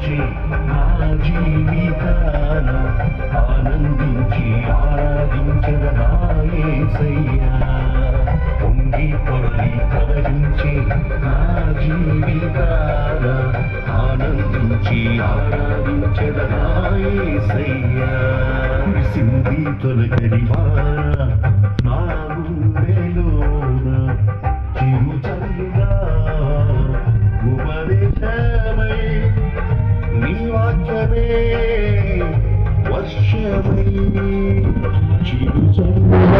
జీవించి నా జీవితాన ఆనందించి ఆరాధించదనాయ్యా పొంగి పొరలి ప్రవహించి నా జీవితాన ఆనందించి చిరుచంద్ర